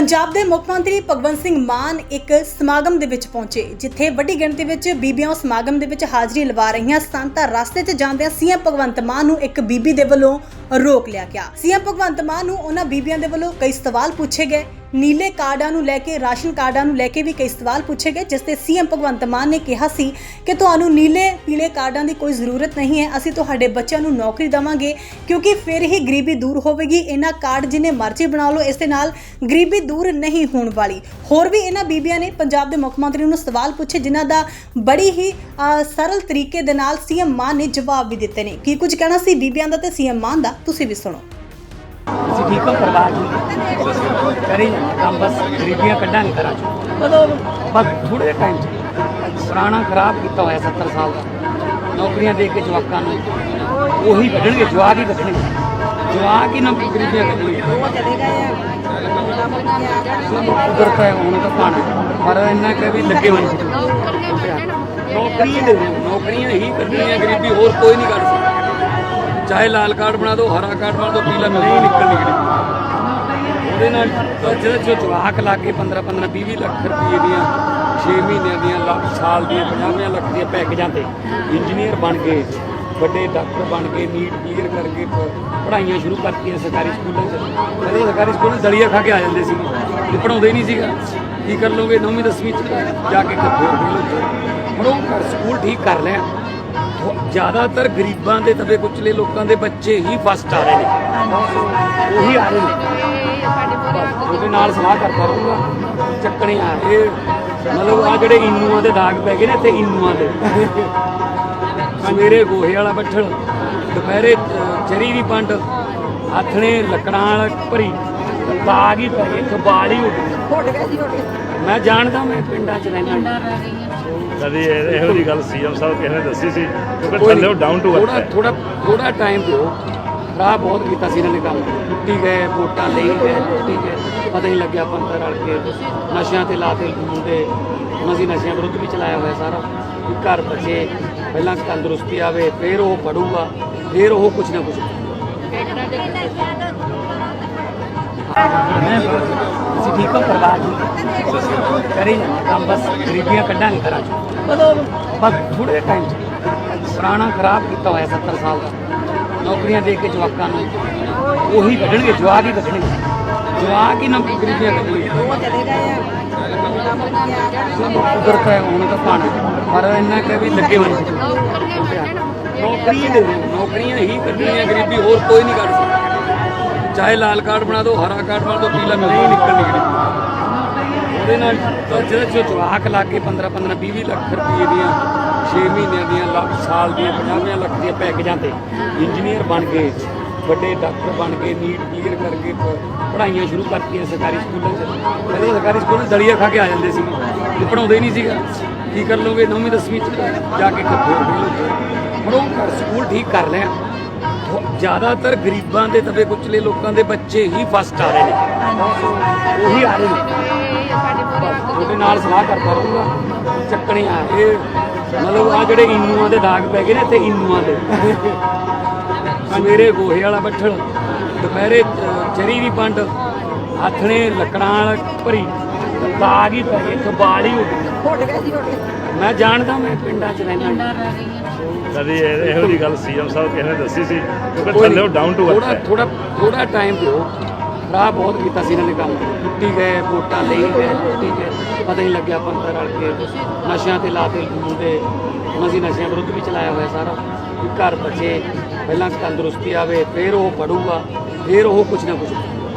ਪੰਜਾਬ ਦੇ ਮੁੱਖ ਮੰਤਰੀ ਭਗਵੰਤ ਸਿੰਘ ਮਾਨ ਇੱਕ ਸਮਾਗਮ ਦੇ ਵਿੱਚ ਪਹੁੰਚੇ, ਜਿੱਥੇ ਵੱਡੀ ਗਿਣਤੀ ਵਿੱਚ ਬੀਬੀਆਂ ਸਮਾਗਮ ਦੇ ਵਿੱਚ ਹਾਜ਼ਰੀ ਲਵਾ ਰਹੀਆਂ ਸਨ ਤਾਂ ਰਸਤੇ 'ਚ ਜਾਂਦਿਆਂ ਸੀਐਮ ਭਗਵੰਤ ਮਾਨ ਨੂੰ ਇੱਕ ਬੀਬੀ ਦੇ ਵੱਲੋਂ ਰੋਕ ਲਿਆ ਗਿਆ। ਸੀਐਮ ਭਗਵੰਤ ਮਾਨ ਨੂੰ ਉਹਨਾਂ ਬੀਬੀਆਂ ਦੇ ਵੱਲੋਂ ਕਈ ਸਵਾਲ ਪੁੱਛੇ ਗਏ। ਨੀਲੇ ਕਾਰਡਾਂ ਨੂੰ ਲੈ ਕੇ, ਰਾਸ਼ਨ ਕਾਰਡਾਂ ਨੂੰ ਲੈ ਕੇ ਵੀ ਕਈ ਸਵਾਲ ਪੁੱਛੇ ਗਏ, ਜਿਸ ਤੇ ਸੀਐਮ ਭਗਵੰਤ ਮਾਨ ਨੇ ਕਿਹਾ ਸੀ ਕਿ ਤੁਹਾਨੂੰ ਨੀਲੇ, ਪੀਲੇ ਕਾਰਡਾਂ ਦੀ ਕੋਈ ਜ਼ਰੂਰਤ ਨਹੀਂ ਹੈ, ਅਸੀਂ ਤੁਹਾਡੇ ਬੱਚਿਆਂ ਨੂੰ ਨੌਕਰੀ ਦੇਵਾਂਗੇ, ਕਿਉਂਕਿ ਫਿਰ ਹੀ ਗਰੀਬੀ ਦੂਰ ਹੋਵੇਗੀ, ਇਹਨਾਂ ਕਾਰਡ ਜਿੰਨੇ ਮਰਜ਼ੀ ਬਣਾ ਲਓ, ਇਸ ਦੇ ਨਾਲ ਗਰੀਬੀ ਦੂਰ ਨਹੀਂ ਹੋਣ ਵਾਲੀ। ਹੋਰ ਵੀ ਇਹਨਾਂ ਬੀਬੀਆਂ ਨੇ ਪੰਜਾਬ ਦੇ ਮੁੱਖ ਮੰਤਰੀ ਨੂੰ ਸਵਾਲ ਪੁੱਛੇ, ਜਿਨ੍ਹਾਂ ਦਾ ਬੜੀ ਹੀ ਸਰਲ ਤਰੀਕੇ ਦੇ ਨਾਲ ਸੀਐਮ ਮਾਨ ਨੇ ਜਵਾਬ ਵੀ ਦਿੱਤੇ ਨੇ। ਕੀ ਕੁਝ ਕਹਿਣਾ ਸੀ ਬੀਬੀਆਂ ਦਾ ਤੇ ਸੀਐਮ ਮਾਨ ਦਾ? ਤੁਸੀਂ ਵੀ ਸੁਣੋ। ਅਸੀਂ ਠੀਕ ਹਾਂ ਪਰਿਵਾਰ ਜੀ ਕਰੀ ਕੰਮ ਬਸ ਗਰੀਬੀਆਂ ਕੱਢਾਂਗੇ ਘਰਾਂ ਚੋਂ। ਬਸ ਥੋੜੇ ਟਾਈਮ ਚ। ਪੁਰਾਣਾ ਖਰਾਬ ਕੀਤਾ ਹੋਇਆ 70 ਸਾਲ ਦਾ। ਨੌਕਰੀਆਂ ਦੇ ਕੇ ਜਵਾਕਾਂ ਨੂੰ। ਉਹੀ ਕੱਢਣਗੇ ਜਵਾਕ ਹੀ ਕੱਢਣਗੇ। ਜਵਾਕ ਹੀ ਨਾ ਗਰੀਬੀਆਂ ਕੱਢਣਗੇ। ਕੁਦਰਤ ਹੈ ਹੁਣ ਤਾਂ ਭਾਣ। ਪਰ ਇੰਨਾ ਕਿ ਵੀ ਲੱਗੇ ਹੋਏ। ਨੌਕਰੀਆਂ ਨੌਕਰੀਆਂ ਹੀ ਕੱਢਣੀਆਂ ਗਰੀਬੀ ਹੋਰ ਕੋਈ ਨਹੀਂ ਕੱਢ ਸਕਦਾ। ਚਾਹੇ ਲਾਲ ਕਾਰਡ ਬਣਾ ਦਿਓ ਹਰਾ ਕਾਰਡ ਬਣਾ ਦਿਓ ਪੀਲਾ ਨਹੀਂ ਨਿਕਲ ਨਿਕਲੀ ਉਹਦੇ ਨਾਲ ਜਿਹੜਾ ਜੋ ਜਵਾਕ ਲਾ ਕੇ 15 15 20 20 ਲੱਖ ਰੁਪਏ ਦੀਆਂ 6 ਮਹੀਨਿਆਂ ਦੀਆਂ ਲੱਖ ਸਾਲ ਦੀਆਂ 50 ਲੱਖ ਦੀਆਂ ਪੈਕੇਜਾਂ ਤੇ ਇੰਜੀਨੀਅਰ ਬਣ ਕੇ ਵੱਡੇ ਡਾਕਟਰ ਬਣ ਕੇ ਨੀਟ ਕਲੀਅਰ ਕਰਕੇ ਪੜ੍ਹਾਈਆਂ ਸ਼ੁਰੂ ਕਰਤੀਆਂ ਸਰਕਾਰੀ ਸਕੂਲਾਂ 'ਚ। ਪਹਿਲਾਂ ਸਰਕਾਰੀ ਸਕੂਲਾਂ ਦਲੀਆ ਖਾ ਕੇ ਆ ਜਾਂਦੇ ਸੀ। ਤੇ ਪੜਾਉਂਦੇ ਹੀ ਨਹੀਂ ਸੀਗਾ। ਕੀ ਕਰ ਲੋਗੇ? 9ਵੀਂ 10ਵੀਂ 'ਚ ਜਾ ਕੇ ਕੱਪੜੇ ਹੁਣ ਉਹ ਸਕੂਲ ਠੀਕ ਕਰ ਲਿਆ। ਜ਼ਿਆਦਾਤਰ ਗਰੀਬਾਂ ਦੇ ਦਬੇ ਕੁਚਲੇ ਲੋਕਾਂ ਦੇ ਬੱਚੇ ਹੀ ਫਸਟ ਆ ਰਹੇ ਨੇ। ਉਹੀ ਆ ਰਹੇ ਨੇ। ਉਹਦੇ ਨਾਲ ਸਲਾਹ ਕਰਦਾ ਰਹੂੰਗਾ। ਚੱਕਣੇ ਆ ਇਹ ਮਤਲਬ ਆ ਜਿਹੜੇ ਇਨੂਆਂ ਦੇ ਦਾਗ ਪੈ ਗਏ ਨੇ ਇੱਥੇ ਇਨੂਆਂ ਦੇ। ਸਵੇਰੇ ਗੋਹੇ ਵਾਲਾ ਬੱਠਲ, ਦੁਪਹਿਰੇ ਚਰੀ ਦੀ ਪੰਡ ਹੱਥਣੇ ਲੱਕੜਾਂ ਵਾਲਾ ਭਰੀ ਦਾਗ ਹੀ ਪੈ ਗਏ ਕਬਾਲ ਹੀ ਉੱਡ ਗਈ। ਮੈਂ ਜਾਣਦਾ ਮੈਂ ਪਿੰਡਾਂ 'ਚ ਰਹਿਣਾ ਕਦੀ ਇਹ- ਇਹੋ ਜੀ ਗੱਲ ਸੀਐਮ ਸਾਹਿਬ ਕਿਸੇ ਨੇ ਦੱਸੀ ਸੀ? ਕਿਉਂਕਿ ਥੱਲੇ ਡਾਊਨ ਟੂ ਅਰਥ ਥੋੜਾ ਹੈ। ਥੋੜਾ ਥੋੜਾ ਟਾਈਮ ਦਿਓ। ਖਰਾਬ ਬਹੁਤ ਕੀਤਾ ਸੀ ਇਹਨਾਂ ਨੇ ਕੰਮ। ਟੁੱਟੀ ਗਏ ਵੋਟਾਂ ਲਈ ਗਏ ਟੁੱਟੀ ਗਏ। ਪਤਾ ਨਹੀਂ ਲੱਗਿਆ ਪੰਥ ਰਲ ਕੇ। ਨਸ਼ਿਆਂ ਤੇ ਲਾਤੇ ਮੁੰਡੇ ਹੁਣ ਅਸੀਂ ਨਸ਼ਿਆਂ ਵਿਰੁੱਧ ਵੀ ਚਲਾਇਆ ਹੋਇਆ ਸਾਰਾ। ਵੀ ਘਰ ਬਚੇ ਪਹਿਲਾਂ ਤੰਦਰੁਸਤੀ ਆਵੇ ਫਿਰ ਉਹ ਪੜੂਗਾ ਫਿਰ ਉਹ ਕੁਝ ਨਾ ਕੁਝ ਅਸੀਂ ਠੀਕ ਹਾਂ ਪਰਿਵਾਰ ਜੀ ਕਰੀ ਕੰਮ ਬਸ ਗਰੀਬੀਆਂ ਕੱਢਾਂਗੇ ਘਰਾਂ ਚੋਂ। ਬਸ ਥੋੜੇ ਟਾਈਮ ਚ ਪੁਰਾਣਾ ਖਰਾਬ ਕੀਤਾ ਹੋਇਆ 70 ਸਾਲ ਦਾ। ਨੌਕਰੀਆਂ ਦੇ ਕੇ ਜਵਾਕਾਂ ਨੂੰ ਉਹੀ ਕੱਢਣਗੇ ਜਵਾਕ ਹੀ ਕੱਢਣਗੇ। ਜਵਾਕ ਹੀ ਨਾ ਗਰੀਬੀਆਂ ਕੱਢਣਗੇ। ਕੁਦਰਤ ਹੈ ਹੁਣ ਤਾਂ ਭਾਣ। ਪਰ ਇੰਨਾ ਕਿ ਵੀ ਲੱਗੇ ਨੇ। ਨੌਕਰੀਆਂ ਦੇ ਨੌਕਰੀਆਂ ਹੀ ਕੱਢਣੀਆਂ ਗਰੀਬੀ ਹੋਰ ਕੋਈ ਨਹੀਂ ਕੱਢ ਸਕਦਾ। ਚਾਹੇ ਲਾਲ ਕਾਰਡ ਬਣਾ ਦਿਓ, ਹਰਾ ਕਾਰਡ ਬਣਾ ਦਿਓ, ਪੀਲਾ ਮਿਲ ਨਹੀਂ ਨਿਕਲ ਨਿਕਲੀ ਉਹਦੇ ਨਾਲ ਤਾਂ ਜਿਹੜਾ ਜਵਾਕ ਲਾ ਕੇ 15 15 20 20 ਲੱਖ ਰੁਪਏ ਦੀਆਂ 6 ਮਹੀਨਿਆਂ ਦੀਆਂ ਲੱਖ ਸਾਲ ਦੀਆਂ 50 ਲੱਖ ਦੀਆਂ ਪੈਕੇਜਾਂ ਤੇ ਇੰਜੀਨੀਅਰ ਬਣ ਕੇ, ਵੱਡੇ ਡਾਕਟਰ ਬਣ ਕੇ, ਨੀਟ ਕਲੀਅਰ ਕਰਕੇ ਪੜ੍ਹਾਈਆਂ ਸ਼ੁਰੂ ਕਰਤੀਆਂ ਸਰਕਾਰੀ ਸਕੂਲਾਂ 'ਚ। ਪਹਿਲਾਂ ਸਰਕਾਰੀ ਸਕੂਲ 'ਚ ਦਲੀਆ ਖਾ ਕੇ ਆ ਜਾਂਦੇ ਸੀ। ਤੇ ਪੜਾਉਂਦੇ ਹੀ ਨਹੀਂ ਸੀਗਾ। ਕੀ ਕਰ ਲੋਗੇ 9ਵੀਂ 10ਵੀਂ 'ਚ ਜਾ ਕੇ ਕੱਪੜੇ ਹੁਣ ਉਹ ਸਕੂਲ ਠੀਕ ਕਰ ਲਿਆ। ਜ਼ਿਆਦਾਤਰ ਗਰੀਬਾਂ ਦੇ ਦਬੇ ਕੁਚਲੇ ਲੋਕਾਂ ਦੇ ਬੱਚੇ ਹੀ ਫਸਟ ਆ ਰਹੇ ਨੇ। ਉਹੀ ਆ ਰਹੇ ਨੇ। ਉਹਦੇ ਨਾਲ ਸਲਾਹ ਕਰਦਾ ਰਹੂੰਗਾ ਚੱਕਣੇ ਆ ਇਹ ਮਤਲਬ ਆ ਜਿਹੜੇ ਇਨੂਆਂ ਦੇ ਦਾਗ ਪੈ ਗਏ ਨੇ ਤੇ ਇਨੂਆਂ ਦੇ। ਸਵੇਰੇ ਗੋਹੇ ਵਾਲਾ ਬੱਠਲ, ਦੁਪਹਿਰੇ ਚਰੀ ਦੀ ਪੰਡ ਆਥਣੇ, ਲੱਕੜਾਂ ਵਾਲਾ ਭਰੀ। ਦਾਗ ਹੀ ਪੈ ਗਏ ਕਬਾਲ ਹੀ ਉੱਡ ਗਈ ਮੈਂ ਜਾਣਦਾ ਮੈਂ ਪਿੰਡਾਂ 'ਚ ਰਹਿਣਾ ਕਦੀ ਇਹ- ਇਹੋ ਜੀ ਗੱਲ ਸੀਐਮ ਸਾਹਿਬ ਕਿਸੇ ਨੇ ਦੱਸੀ ਸੀ? ਕਿਉਂਕਿ ਥੱਲੇ ਡਾਊਨ ਟੂ ਅਰਥ ਥੋੜਾ ਹੈ। ਥੋੜਾ ਥੋੜਾ ਟਾਈਮ ਦਿਓ। ਖਰਾਬ ਬਹੁਤ ਕੀਤਾ ਸੀ ਇਹਨਾਂ ਨੇ ਕੰਮ। ਟੁੱਟੀ ਗਏ ਵੋਟਾਂ ਲਈ ਗਏ ਟੁੱਟੀ ਗਏ। ਪਤਾ ਨਹੀਂ ਲੱਗਿਆ ਪੰਥ ਰਲ ਕੇ। ਨਸ਼ਿਆਂ ਤੇ ਲਾਤੇ ਮੁੰਡੇ। ਹੁਣ ਅਸੀਂ ਨਸ਼ਿਆਂ ਵਿਰੁੱਧ ਵੀ ਚਲਾਇਆ ਹੋਇਆ ਸਾਰਾ। ਵੀ ਘਰ ਬਚੇ ਪਹਿਲਾਂ ਤੰਦਰੁਸਤੀ ਆਵੇ ਫਿਰ ਉਹ ਪੜੂਗਾ ਫਿਰ ਉਹ ਕੁਝ ਨਾ ਕੁਝ